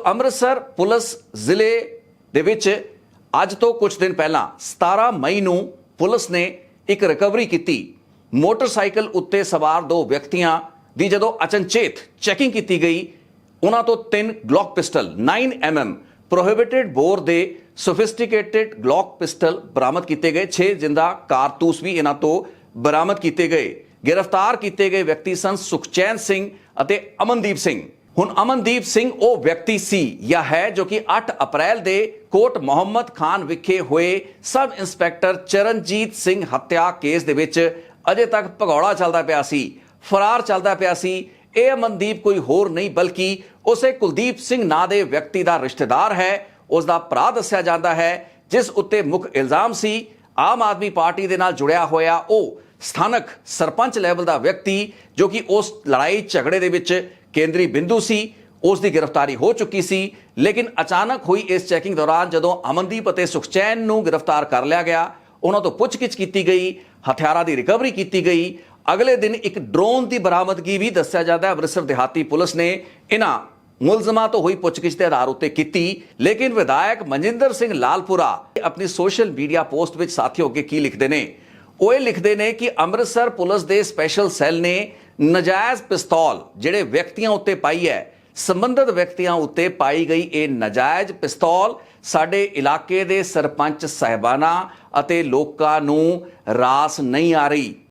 ਸੋ Amritsar police ਜ਼ਿਲ੍ਹੇ ਦੇ ਵਿੱਚ ਅੱਜ ਤੋਂ ਕੁਝ ਦਿਨ ਪਹਿਲਾਂ 17 ਮਈ ਨੂੰ ਪੁਲਿਸ ਨੇ ਇੱਕ ਰਿਕਵਰੀ ਕੀਤੀ। ਮੋਟਰਸਾਈਕਲ ਉੱਤੇ ਸਵਾਰ ਦੋ ਵਿਅਕਤੀਆਂ ਦੀ ਜਦੋਂ ਅਚਨਚੇਤ ਚੈਕਿੰਗ ਕੀਤੀ ਗਈ, ਉਹਨਾਂ ਤੋਂ ਤਿੰਨ Glock pistol 9mm prohibited bore ਦੇ ਸੋਫਿਸਟੀਕੇਟਿਡ ਗਲੌਕ ਪਿਸਟਲ ਬਰਾਮਦ ਕੀਤੇ ਗਏ। 6 ਜਿੰਦਾ ਕਾਰਤੂਸ ਵੀ ਇਹਨਾਂ ਤੋਂ ਬਰਾਮਦ ਕੀਤੇ ਗਏ। ਗ੍ਰਿਫਤਾਰ ਕੀਤੇ ਗਏ ਵਿਅਕਤੀ ਸਨ ਸੁਖਚੈਨ ਸਿੰਘ ਅਤੇ ਅਮਨਦੀਪ ਸਿੰਘ। ਹੁਣ ਅਮਨਦੀਪ ਸਿੰਘ ਉਹ ਵਿਅਕਤੀ ਸੀ ਜਾਂ ਹੈ ਜੋ ਕਿ 8 ਅਪ੍ਰੈਲ ਦੇ ਕੋਟ ਮੁਹੰਮਦ ਖਾਨ ਵਿਖੇ ਹੋਏ ਸਬ ਇੰਸਪੈਕਟਰ ਚਰਨਜੀਤ ਸਿੰਘ ਹੱਤਿਆ ਕੇਸ ਦੇ ਵਿੱਚ ਅਜੇ ਤੱਕ ਭਗੌੜਾ ਚੱਲਦਾ ਪਿਆ ਸੀ, ਫਰਾਰ ਚੱਲਦਾ ਪਿਆ ਸੀ। ਇਹ ਅਮਨਦੀਪ ਕੋਈ ਹੋਰ ਨਹੀਂ, ਬਲਕਿ ਉਸੇ ਕੁਲਦੀਪ ਸਿੰਘ ਨਾਂ ਦੇ ਵਿਅਕਤੀ ਦਾ ਰਿਸ਼ਤੇਦਾਰ ਹੈ। ਉਸ ਦਾ ਭਰਾ ਦੱਸਿਆ ਜਾਂਦਾ ਹੈ, ਜਿਸ ਉੱਤੇ ਮੁੱਖ ਇਲਜ਼ਾਮ ਸੀ। ਆਮ ਆਦਮੀ ਪਾਰਟੀ ਦੇ ਨਾਲ ਜੁੜਿਆ ਹੋਇਆ ਉਹ ਸਥਾਨਕ ਸਰਪੰਚ ਲੈਵਲ ਦਾ ਵਿਅਕਤੀ ਜੋ ਕਿ ਉਸ ਲੜਾਈ ਝਗੜੇ ਦੇ ਵਿੱਚ ਕੇਂਦਰੀ ਬਿੰਦੂ ਸੀ ਉਸ ਦੀ ਗ੍ਰਿਫਤਾਰੀ ਹੋ ਚੁੱਕੀ ਸੀ ਲੇਕਿਨ ਅਚਾਨਕ ਹੋਈ ਇਸ ਚੈਕਿੰਗ ਦੌਰਾਨ ਜਦੋਂ ਅਮਨਦੀਪ ਅਤੇ ਸੁਖਚੈਨ ਨੂੰ ਗ੍ਰਿਫਤਾਰ ਕਰ ਲਿਆ ਗਿਆ ਉਹਨਾਂ ਤੋਂ ਪੁੱਛਗਿੱਛ ਕੀਤੀ ਗਈ ਹਥਿਆਰਾਂ ਦੀ ਰਿਕਵਰੀ ਕੀਤੀ ਗਈ ਅਗਲੇ ਦਿਨ ਇੱਕ ਡਰੋਨ ਦੀ ਬਰਾਮਦਗੀ ਵੀ ਦੱਸਿਆ ਜਾਂਦਾ ਹੈ ਅੰਮ੍ਰਿਤਸਰ ਦਿਹਾਤੀ ਪੁਲਿਸ ਨੇ ਇਹਨਾਂ ਮੁਲਜ਼ਮਾਂ ਤੋਂ ਹੋਈ ਪੁੱਛਗਿੱਛ ਦੇ ਆਧਾਰ ਉੱਤੇ ਕੀਤੀ ਲੇਕਿਨ ਵਿਧਾਇਕ ਮਨਜਿੰਦਰ ਸਿੰਘ ਲਾਲਪੁਰਾ ਆਪਣੀ ਸੋਸ਼ਲ ਮੀਡੀਆ ਪੋਸਟ ਵਿੱਚ ਸਾਥੀਓ ਅੱਗੇ ਕੀ ਲਿਖਦੇ ਨੇ ਉਹ ਇਹ ਲਿਖਦੇ ਨੇ ਕਿ ਅੰਮ੍ਰਿਤਸਰ ਪੁਲਿਸ ਦੇ ਸਪੈਸ਼ਲ ਸੈੱਲ ਨੇ ਨਜਾਇਜ਼ ਪਿਸਤੌਲ ਜਿਹੜੇ ਵਿਅਕਤੀਆਂ ਉੱਤੇ ਪਾਈ ਹੈ, ਸੰਬੰਧਿਤ ਵਿਅਕਤੀਆਂ ਉੱਤੇ ਪਾਈ ਗਈ ਇਹ ਨਜਾਇਜ਼ ਪਿਸਤੌਲ ਸਾਡੇ ਇਲਾਕੇ ਦੇ ਸਰਪੰਚ ਸਹਿਬਾਨਾ ਅਤੇ ਲੋਕਾਂ ਨੂੰ ਰਾਸ ਨਹੀਂ ਆ ਰਹੀ।